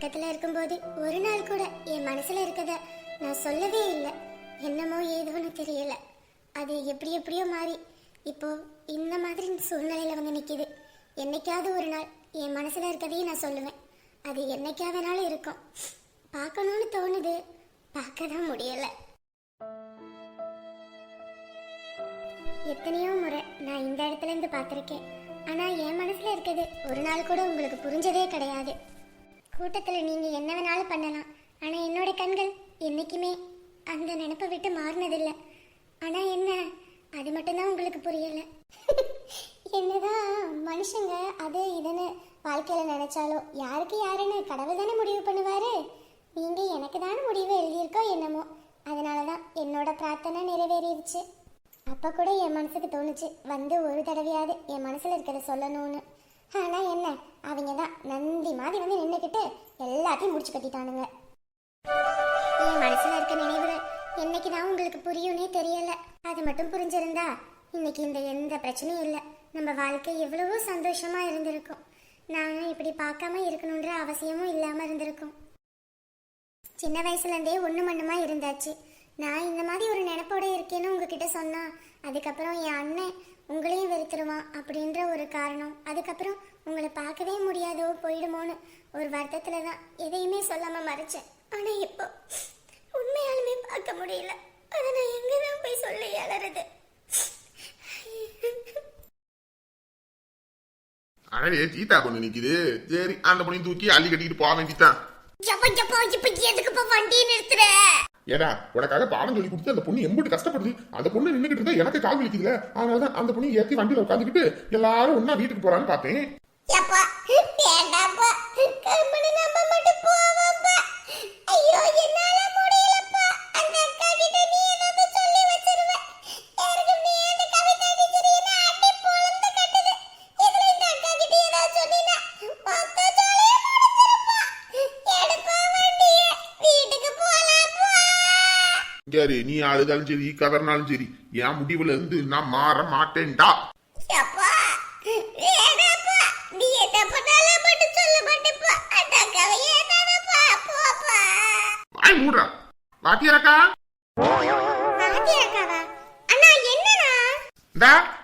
பக்கத்துல இருக்கும்போது ஒரு நாள் கூட என் மனசுல இருக்கத நான் சொல்லவே இல்லை. என்னமோ ஏதோன்னு தெரியல. அது எப்படி எப்படியோ மாறி இப்போ இந்த மாதிரி சூழ்நிலையில வந்து நிக்குது. என்னைக்காவது ஒரு நாள் என் மனசுல இருக்கதையும் நான் சொல்லுவேன். அது என்னைக்காவதுனாலும் இருக்கும். பார்க்கணும்னு தோணுது. பார்க்க தான் முடியல. எத்தனையோ முறை நான் இந்த இடத்துல இருந்து பார்த்துருக்கேன். ஆனா என் மனசுல இருக்கிறது ஒரு நாள் கூட உங்களுக்கு புரிஞ்சதே கிடையாது. கூட்டத்தில் நீங்கள் என்ன வேணாலும் பண்ணலாம். ஆனால் என்னோட கண்கள் என்றைக்குமே அந்த நினப்பை விட்டு மாறினதில்லை. ஆனால் என்ன? அது மட்டும்தான் உங்களுக்கு புரியலை. என்னதான் மனுஷங்க அது இதுன்னு வாழ்க்கையில் நினைச்சாலும் யாருக்கு யாருன்னு கடவுள் தானே முடிவு பண்ணுவாரு? நீங்க எனக்கு தானே முடிவு எழுதியிருக்கோ என்னமோ. அதனால தான் என்னோட பிரார்த்தனை நிறைவேறிடுச்சு. அப்போ கூட என் மனசுக்கு தோணுச்சு வந்து ஒரு தடவையாவது என் மனசில் இருக்கிறத சொல்லணும்னு. ஆனால் என்ன? அவங்க தான் நந்தி மாதிரி வந்து நின்றுக்கிட்டு எல்லாத்தையும் முடிச்சு கட்டிட்டானுங்க. என் மனசில் இருக்க நினைவுகள் என்னைக்கு தான் உங்களுக்கு புரியும்னே தெரியல. அது மட்டும் புரிஞ்சிருந்தா இன்னைக்கு இந்த எந்த பிரச்சனையும் இல்லை. நம்ம வாழ்க்கை எவ்வளவோ சந்தோஷமா இருந்திருக்கும். நானும் இப்படி பார்க்காம இருக்கணுன்ற அவசியமும் இல்லாமல் இருந்திருக்கும். சின்ன வயசுலேருந்தே ஒன்று மண்ணுமா இருந்தாச்சு. நான் இந்த மாதிரி ஒரு நினப்போட இருக்கேன்னு உங்ககிட்ட சொன்னா அதுக்கப்புறம் என் அண்ணன் உங்களையும் வெறுத்துருவான் அப்படின்ற ஒரு காரணம். அதுக்கப்புறம் உங்களை பார்க்கவே முடியாதோ போயிடுமோன்னு ஒரு வருத்தத்தில் தான் எதையுமே சொல்லாமல் மறைச்சேன். ஆனால் இப்போ உண்மையாலுமே பார்க்க முடியல. அதை நான் எங்கே தான் போய் சொல்ல இயலறது அடே சீதா பொண்ணு நிக்குது. சரி அந்த பொண்ணையும் தூக்கி அள்ளி கட்டிட்டு போக வேண்டியதான் எதுக்குப்பா வண்டியை நிறுத்துற? ஏடா உனக்காக பாடம் சொல்லி கொடுத்து அந்த பொண்ணு எம்பிட்டு கஷ்டப்படுது. அந்த பொண்ணு நின்னுகிட்டு இருந்தா எனக்கு கால் வலிக்குதுல. அதனாலதான் அந்த பொண்ணு ஏற்றி வண்டியில உட்காந்துக்கிட்டு எல்லாரும் ஒன்னா வீட்டுக்கு போறான்னு பார்த்தேன். மட்டும் ஐயோ என்னால சரி நீ அழுதாலும் சரி கதறினாலும் சரி என் முடிவுல இருந்து நான் மாற மாட்டேன்டா. வாத்தியாரக்கா?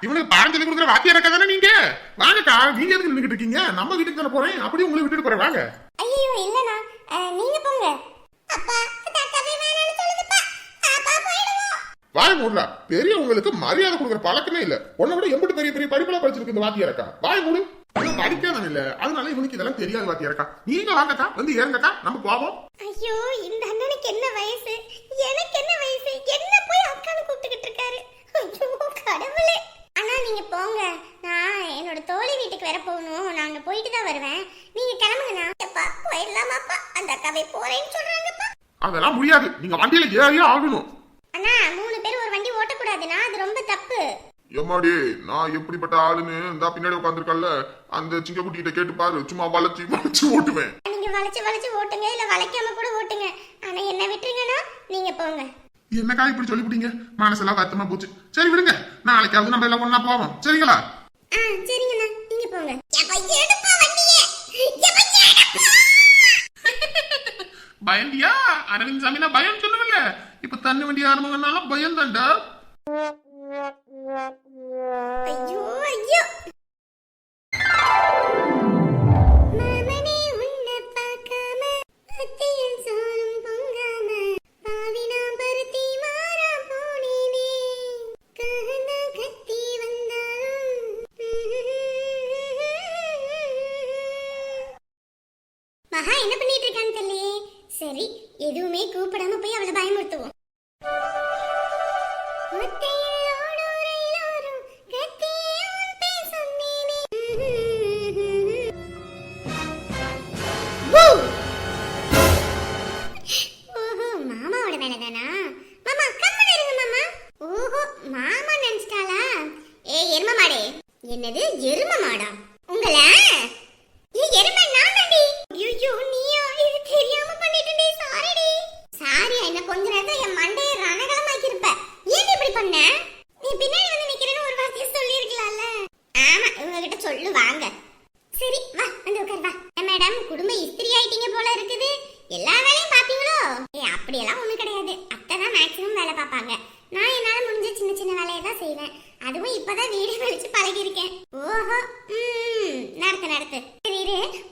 இவனுக்கு பாடம் சொல்லி கொடுக்குற வாத்தியாரக்கா தானே நீங்க? வாங்கக்கா நீங்க எதுக்கு நின்னுகிட்டு இருக்கீங்க? நம்ம வீட்டுக்கு தானே போறேன். அப்படியே உங்களை விட்டுட்டு போறேன். வாங்க. ஐயோ இல்லண்ணா. அஹ், நீங்க போங்க. அப்பா அந்த அக்காவை வேணாம்னு சொல்லுங்கப்பா அப்பா போயிடுவோம் வாய் மூடுறா. பெரியவங்களுக்கு மரியாதை கொடுக்குற பழக்கமே இல்ல. உன்னை விட எம்பிட்டு பெரிய பெரிய படிப்புல படிச்சிருக்கு இந்த வாத்தியாரக்கா வாய் மூடு. இவன் படிக்காதவன் இல்ல. அதனால இவனுக்கு இதெல்லாம் தெரியாது வாத்தியாரக்கா நீங்க வாங்கக்கா. வந்து ஏறுங்கக்கா நம்ம போவோம். ஐயோ இந்த அண்ணனுக்கு என்ன வயசு? எனக்கு என்ன வயசு? என்ன போய் அக்கான்னு கூப்பிட்டுக்கிட்டு இருக்காரு? ஐயோ கடவுளே. அண்ணா நீங்க போங்க. நான் என்னோட தோழி வீட்டுக்கு வேற போகணும். நான் அங்க போயிட்டு தான் வருவேன். நீங்க கிளம்புங்கண்ணா. அப்பா போயிடலாமாப்பா? அந்த அக்காவை போறேன்னு சொல்றாங்கப்பா. அதெல்லாம் முடியாது. நீங்க வண்டியில ஏறியே ஆகணும் அண்ணா மூணு பேர் ஒரு வண்டி ஓட்டக்கூடாதுண்ணா அது ரொம்ப தப்பு எம்மாடி நான் எப்படிப்பட்ட ஆளுன்னு இந்த பின்னாடி உட்காந்துருக்கல அந்த சிங்கக்குட்டி கிட்ட கேட்டு பாரு சும்மா வளைச்சு வளைச்சு ஓட்டுவேன். நீங்க வளைச்சு வளைச்சு ஓட்டுங்க இல்ல வளைக்காம கூட ஓட்டுங்க. ஆனா என்ன விட்டுருங்கண்ணா நீங்க போங்க. என்னக்கா இப்படி சொல்லிவிட்டீங்க? மனசெல்லாம் வருத்தமா போச்சு. சரி விடுங்க. நாளைக்காவது நம்ம எல்லாம் ஒண்ணா போவோம். சரிங்களா? சரிங்கண்ணா. நீங்க போங்க. பயந்தியா? அரவிந்த் சாமினா பயம் சொல்லுவல இப்ப தண்ணி வண்டி ஆரம்பம்னால பயம் தான்டா ஐயோ ஐயோ. பருத்தி மாறா கத்தி மகா என்ன பண்ணிட்டு இருக்கான்னு சரி எதுவுமே கூப்பிடாம போய் அவளை பயமுறுத்துவோம்.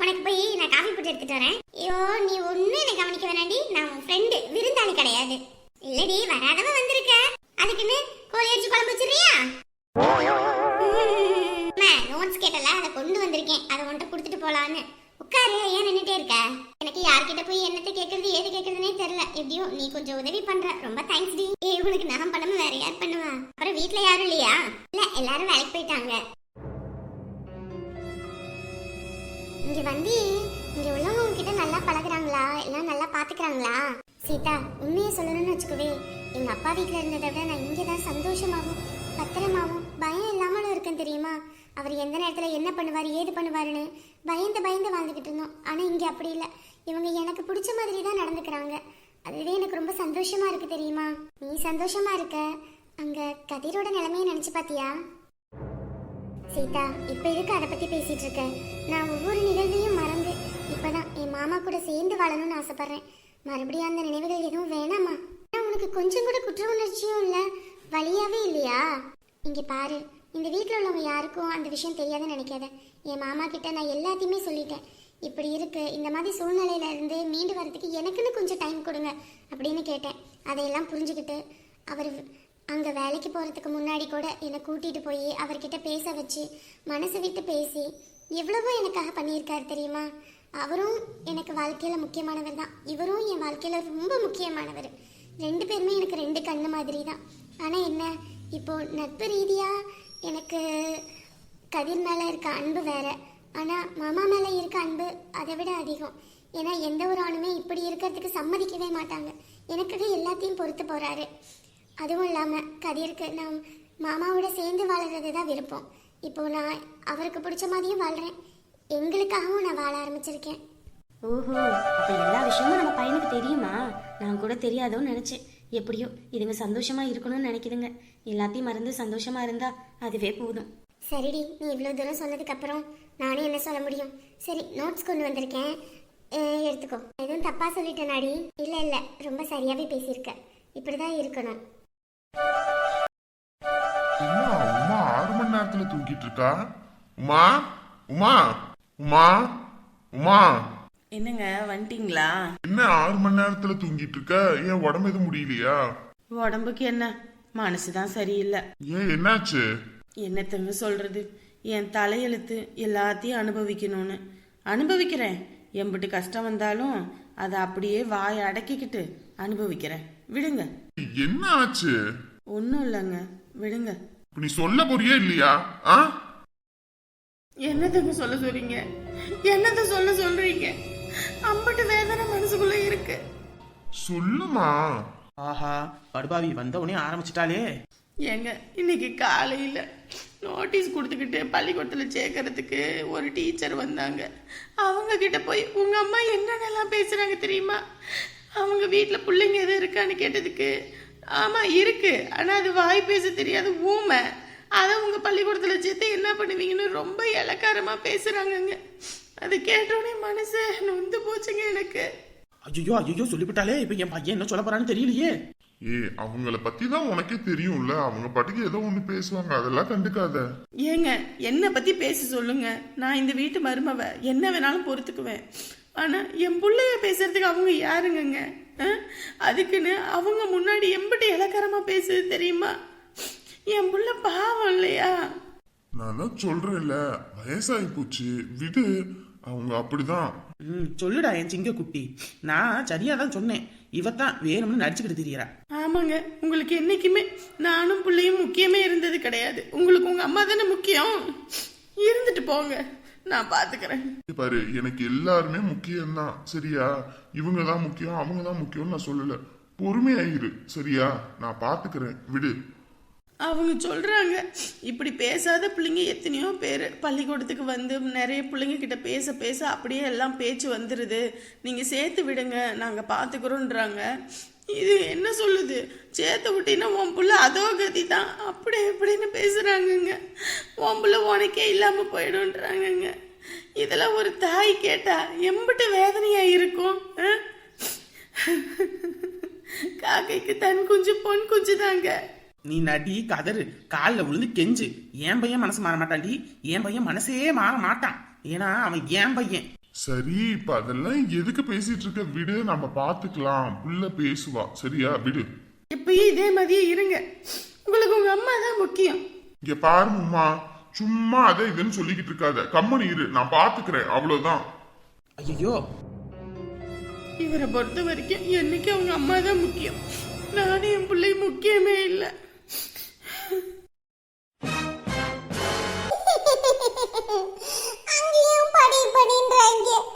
உனக்கு போய் நான் காஃபி போட்டு எடுத்துட்டு வரேன். ஐயோ நீ ஒண்ணு என்ன கவனிக்க வேணாண்டி. நான் உன் ஃப்ரெண்டு விருந்தாளி கிடையாது. இல்லடி வராதவ வந்திருக்க. அதுக்குன்னு கோழி அடிச்சு குழம்பு வச்சிருக்கியா நோட்ஸ் கேட்டல அதை கொண்டு வந்திருக்கேன். அதை உன்கிட்ட கொடுத்துட்டு போலான்னு. உட்காரு ஏன் நின்னுட்டே இருக்க? எனக்கு யார்கிட்ட போய் என்னத்தை கேட்கறது ஏது கேட்கறதுனே தெரியல. எப்படியோ நீ கொஞ்சம் உதவி பண்ற. ரொம்ப தேங்க்ஸ் டி. ஏய் உனக்கு நான் பண்ணாம வேற யார் பண்ணுவா? அப்புறம் வீட்ல யாரும் இல்லையா? இல்ல எல்லாரும் வேலைக்கு போயிட்டாங்க. இங்க வந்து இங்க உள்ளவங்க உங்ககிட்ட நல்லா பழகுறாங்களா? எல்லாம் நல்லா பாத்துக்கிறாங்களா? சீதா உண்மையை சொல்லணும்னு வச்சுக்கவே. எங்க அப்பா வீட்டில் இருந்ததை விட நான் இங்கே தான் சந்தோஷமாகவும் பத்திரமாவும் பயம் இல்லாமலும் இருக்கேன் தெரியுமா? அவர் எந்த நேரத்துல என்ன பண்ணுவார் ஏது பண்ணுவாருன்னு பயந்து பயந்து வாழ்ந்துகிட்டு இருந்தோம். ஆனா இங்க அப்படி இல்லை. இவங்க எனக்கு பிடிச்ச மாதிரி தான் நடந்துக்கிறாங்க. அதுவே எனக்கு ரொம்ப சந்தோஷமா இருக்கு தெரியுமா? நீ சந்தோஷமா இருக்க. அங்க கதிரோட நிலைமையை நினைச்சு பாத்தியா? சீதா இப்ப எதுக்கு அதை பத்தி பேசிட்டு இருக்க? நான் ஒவ்வொரு நிகழ்வையும் மறந்து இப்பதான் என் மாமா கூட சேர்ந்து வாழணும்னு ஆசைப்படுறேன். மறுபடியும் அந்த நினைவுகள் எதுவும் வேணாமா? ஆனா உனக்கு கொஞ்சம் கூட குற்ற உணர்ச்சியும் இல்ல வழியாவே இல்லையா? இங்க பாரு இந்த வீட்டில் உள்ளவங்க யாருக்கும் அந்த விஷயம் தெரியாதுன்னு நினைக்காத. என் மாமா கிட்ட நான் எல்லாத்தையுமே சொல்லிட்டேன். இப்படி இருக்கு இந்த மாதிரி சூழ்நிலையில இருந்து மீண்டு வரதுக்கு எனக்குன்னு கொஞ்சம் டைம் கொடுங்க அப்படின்னு கேட்டேன். அதையெல்லாம் புரிஞ்சுக்கிட்டு அவர் அங்க வேலைக்கு போறதுக்கு முன்னாடி கூட என்னை கூட்டிட்டு போய் அவர்கிட்ட பேச வச்சு மனசு விட்டு பேசி எவ்வளவோ எனக்காக பண்ணியிருக்காரு தெரியுமா? அவரும் எனக்கு வாழ்க்கையில முக்கியமானவர் தான். இவரும் என் வாழ்க்கையில ரொம்ப முக்கியமானவர். ரெண்டு பேருமே எனக்கு ரெண்டு கண்ணு மாதிரி தான் ஆனா என்ன இப்போ நட்பு ரீதியா எனக்கு கதிர் மேலே இருக்க அன்பு வேற. ஆனால் மாமா மேலே இருக்க அன்பு அதை விட அதிகம். ஏன்னா எந்த ஒரு ஆணுமே இப்படி இருக்கிறதுக்கு சம்மதிக்கவே மாட்டாங்க. எனக்காக எல்லாத்தையும் பொறுத்து போகிறாரு அதுவும் இல்லாமல் கதிருக்கு நான் மாமாவோட சேர்ந்து வாழறது தான் விருப்பம். இப்போ நான் அவருக்கு பிடிச்ச மாதிரியும் வாழ்கிறேன் எங்களுக்காகவும் நான் வாழ ஆரம்பிச்சிருக்கேன். ஓஹோ அப்ப எல்லா விஷயமும் நம்ம பையனுக்கு தெரியுமா? நான் கூட தெரியாதோன்னு நினைச்சேன். எப்படியோ இதுங்க சந்தோஷமா இருக்கணும்னு நினைக்குதுங்க. எல்லாத்தையும் மறந்து சந்தோஷமா இருந்தா அதுவே போதும். சரிடி நீ இவ்வளோ தூரம் சொன்னதுக்கப்புறம் நானே என்ன சொல்ல முடியும்? சரி நோட்ஸ் கொண்டு வந்திருக்கேன். எடுத்துக்கோ. எதுவும் தப்பா சொல்லிட்டேனாடி? இல்லை இல்லை ரொம்ப சரியாகவே பேசியிருக்க. இப்படி தான் இருக்கணும். உமா உமா ஆறு மணி நேரத்துல தூங்கிட்டு இருக்கா? உமா உமா உமா உமா. என்னங்க வந்துட்டீங்களா என்ன ஆறு மணி நேரத்துல தூங்கிட்டு இருக்க? ஏன் உடம்பு எதுவும் முடியலையா? உடம்புக்கு என்ன? மனசு தான் சரியில்லை. ஏன் என்னாச்சு? என்னத்தங்க சொல்றது? என் தலையெழுத்து எல்லாத்தையும் அனுபவிக்கணும்னு. அனுபவிக்கிறேன். எம்பிட்டு கஷ்டம் வந்தாலும் அதை அப்படியே வாயை அடக்கிக்கிட்டு அனுபவிக்கிறேன். விடுங்க. என்ன ஆச்சு? ஒன்றும் இல்லைங்க. விடுங்க. நீ சொல்ல போறியே இல்லையா? ஆ? என்னத்தங்க சொல்ல சொல்றீங்க? என்னத்த சொல்ல சொல்றீங்க? அம்பட்டு வேதனை மனசுக்குள்ள இருக்கு. சொல்லுமா. ஆஹா படுபாவி வந்த உடனே ஆரம்பிச்சிட்டாலே ஏங்க இன்னைக்கு காலையில் நோட்டீஸ் கொடுத்துக்கிட்டு பள்ளிக்கூடத்தில் சேர்க்கறதுக்கு ஒரு டீச்சர் வந்தாங்க. அவங்க கிட்ட போய் உங்க அம்மா என்னென்னலாம் பேசுறாங்க தெரியுமா? அவங்க வீட்டில் பிள்ளைங்க எதுவும் இருக்கான்னு கேட்டதுக்கு ஆமா இருக்கு. ஆனா அது வாய் பேச தெரியாது ஊமை. அதை உங்க பள்ளிக்கூடத்தில் சேர்த்து என்ன பண்ணுவீங்கன்னு ரொம்ப இலக்காரமா பேசுறாங்கங்க. அது கேட்டோடனே மனசு நொந்து போச்சுங்க எனக்கு. ஐயோ ஐயோ சொல்லிவிட்டாலே இப்ப என் பையன் என்ன சொல்ல போறான்னு தெரியலையே. ஏ அவங்கள பத்தி தான் உனக்கே தெரியும்ல. அவங்க பாட்டுக்கு ஏதோ ஒண்ணு பேசுவாங்க. அதெல்லாம் கண்டுக்காத. ஏங்க என்னை பத்தி பேச சொல்லுங்க. நான் இந்த வீட்டு மருமவ. என்ன வேணாலும் பொறுத்துக்குவேன். ஆனா என் புள்ளைய பேசுறதுக்கு அவங்க யாருங்கங்க? அதுக்குன்னு அவங்க முன்னாடி எம்பிட்டு இலக்காரமா பேசுது தெரியுமா? என் புள்ள பாவம் இல்லையா? நான் சொல்றேன்ல வயசாகி போச்சு. விடு அவங்க அப்படிதான். ம் சொல்லுடா என் சிங்க குட்டி நான் சரியா தான் சொன்னேன். இவத்தான் வேணும்னு நடிச்சுக்கிட்டு தெரியறா. ஆமாங்க உங்களுக்கு என்னைக்குமே நானும் பிள்ளையும் முக்கியமே இருந்தது கிடையாது. உங்களுக்கு உங்க அம்மா தானே முக்கியம்? இருந்துட்டு போங்க. நான் பாத்துக்கிறேன். பாரு எனக்கு எல்லாருமே முக்கியம்தான் சரியா? இவங்க தான் முக்கியம் அவங்க தான் முக்கியம்னு நான் சொல்லல. பொறுமையாயிரு சரியா? நான் பாத்துக்கிறேன் விடு. அவங்க சொல்றாங்க இப்படி பேசாத பிள்ளைங்க எத்தனையோ பேர் பள்ளிக்கூடத்துக்கு வந்து நிறைய பிள்ளைங்க கிட்ட பேச பேச அப்படியே எல்லாம் பேச்சு வந்துடுது நீங்க சேர்த்து விடுங்க நாங்க பாத்துக்கிறோன்றாங்க இது என்ன சொல்லுது? சேத்த விட்டீங்கன்னா உன் புள்ள அதோ கதி தான் அப்படி இப்படின்னு பேசுகிறாங்கங்க உன் புள்ள உனக்கே இல்லாமல் போயிடும்ன்றாங்கங்க. இதெல்லாம் ஒரு தாய் கேட்டா எம்பிட்டு வேதனையாக இருக்கும்? காக்கைக்கு தன் குஞ்சு பொன் குஞ்சு தாங்க நீ நடி கதறு காலில் விழுந்து கெஞ்சு. என் பையன் மனசு மாற மாட்டான்டி. என் பையன் மனசே மாற மாட்டான். ஏன்னா அவன் என் பையன். சரி இப்ப அதெல்லாம் எதுக்கு பேசிட்டு இருக்க? விடு நம்ம பாத்துக்கலாம். புள்ள பேசுவா. சரியா? விடு. இப்பயும் இதே மாதிரியே இருங்க. உங்களுக்கு உங்க அம்மா தான் முக்கியம். இங்க பாருங்கம்மா சும்மா அதை இதுன்னு சொல்லிக்கிட்டு இருக்காத. கம்மனி இரு. நான் பாத்துக்கிறேன். அவ்வளவுதான். ஐயோ இவரை பொறுத்த வரைக்கும் என்னைக்கு அவங்க அம்மா தான் முக்கியம். நானும் என் பிள்ளை முக்கியமே இல்லை. அங்கேயும்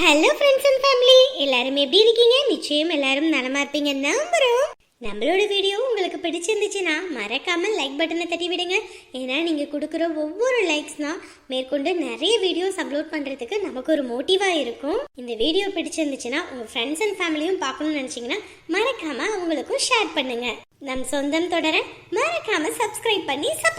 ஹலோ ஃப்ரெண்ட்ஸ் அண்ட் ஃபேமிலி எல்லாரும் எப்படி இருக்கீங்க? நிச்சயம் எல்லாரும் நலமா இருப்பீங்க நம்புறோம். நம்மளோட வீடியோ உங்களுக்கு பிடிச்சிருந்துச்சுன்னா மறக்காம லைக் பட்டனை தட்டி விடுங்க. ஏன்னா நீங்க கொடுக்குற ஒவ்வொரு லைக்ஸ் தான் மேற்கொண்டு நிறைய வீடியோஸ் அப்லோட் பண்றதுக்கு நமக்கு ஒரு மோட்டிவா இருக்கும். இந்த வீடியோ பிடிச்சிருந்துச்சுன்னா உங்க ஃப்ரெண்ட்ஸ் அண்ட் ஃபேமிலியும் பார்க்கணும்னு நினைச்சீங்கன்னா மறக்காம அவங்களுக்கும் ஷேர் பண்ணுங்க. நம் சொந்தம் தொடர மறக்காம சப்ஸ்கிரைப் பண்ணி